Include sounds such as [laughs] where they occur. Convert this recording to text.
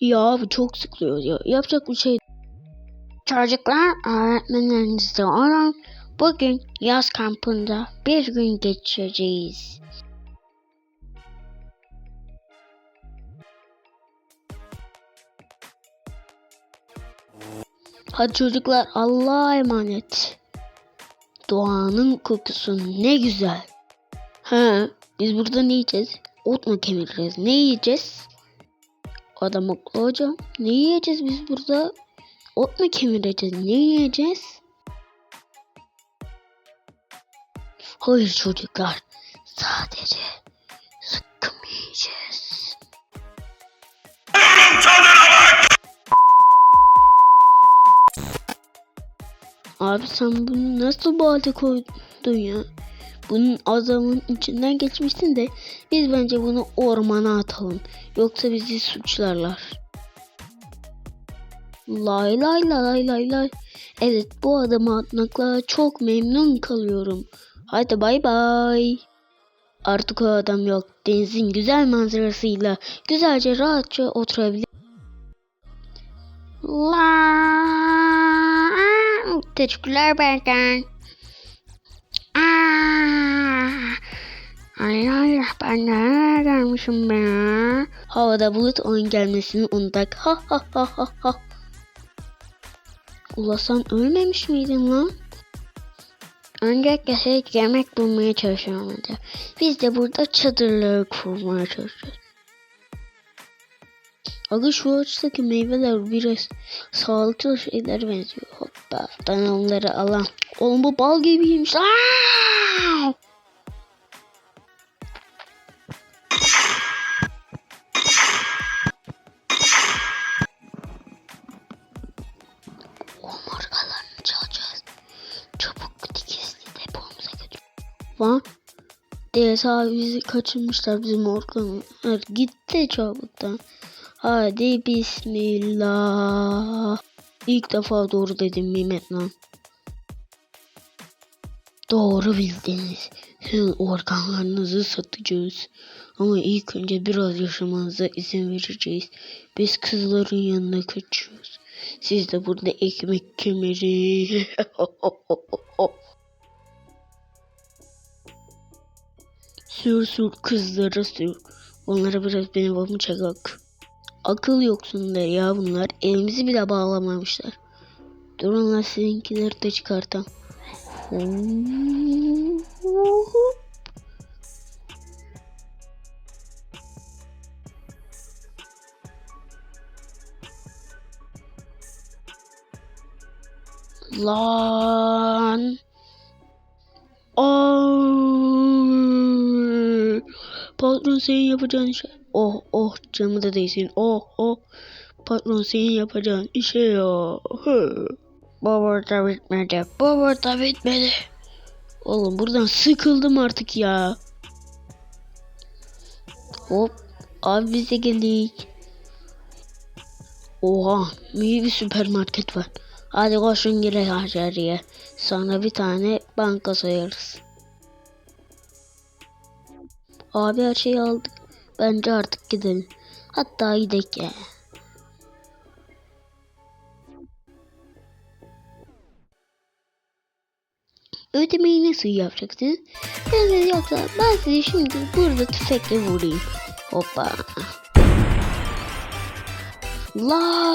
Ya abi çok sıkılıyor ya. Yapacak bir şey. Çocuklar öğretmenlerinizi arın. Bugün yaz kampında bir gün geçireceğiz. Hadi çocuklar Allah'a emanet. Doğanın kokusu ne güzel. Ha, biz burada ne yiyeceğiz? Ot mu kemireceğiz? Ne yiyeceğiz? Adam haklı hocam. Ne yiyeceğiz biz burada? Ot mu kemireceğiz? Ne yiyeceğiz? Hayır çocuklar. Sadece zıkkım yiyeceğiz. Abi sen bunu nasıl bu halde koydun ya? Bunun adamın içinden geçmişsin de biz bence bunu ormana atalım. Yoksa bizi suçlarlar. Lay lay lay lay lay. Evet bu adamı atmakla çok memnun kalıyorum. Hadi bay bay. Artık o adam yok. Denizin güzel manzarasıyla güzelce rahatça oturabilir. La Teşekkürler Berkan. Ay ben nereye gelmişim be ya? Havada bulut oyun gelmesini unuttuk. Ha ha ha ha ha. Ula sen ölmemiş miydin lan? Öncelikle hiç yemek bulmaya çalışıyorum önce. Biz de burada çadırları kurmaya çalışıyoruz. Aga şu ağaçtaki meyveler biraz sağlıklı şeyler benziyor. Hoppa ben onları alam. Oğlum bu bal gibiymiş. Aa! Lan. DS bizi kaçırmışlar bizim organlar. Gitti çabuktan. Hadi bismillah. İlk defa doğru dedim Mehmet lan. Doğru bildiniz. Sizin organlarınızı satacağız. Ama ilk önce biraz yaşamanıza izin vereceğiz. Biz kızların yanına kaçıyoruz. Siz de burada ekmek kemeri. [laughs] sür sür kızlara sür. Onlara biraz benim babamı çakak. Akıl yoksunlar ya bunlar. Elimizi bile bağlamamışlar. Durun lan sizinkileri de çıkartam. Lan. Patron senin yapacağın şey. Oh oh canımı da değsin. Oh oh. Patron senin yapacağın işe ya. Hı. Bu burada bitmedi. Bu burada bitmedi. Oğlum buradan sıkıldım artık ya. Hop. Abi biz de geldik. Oha. İyi bir süpermarket var. Hadi koşun girelim içeriye. Sonra bir tane banka soyarız. Abi her şeyi aldık. Bence artık gidelim. Hatta gidelim ya. Ödemeyi nasıl yapacaksınız? De yoksa ben sizi şimdi burada tüfekle vurayım. Hoppa. La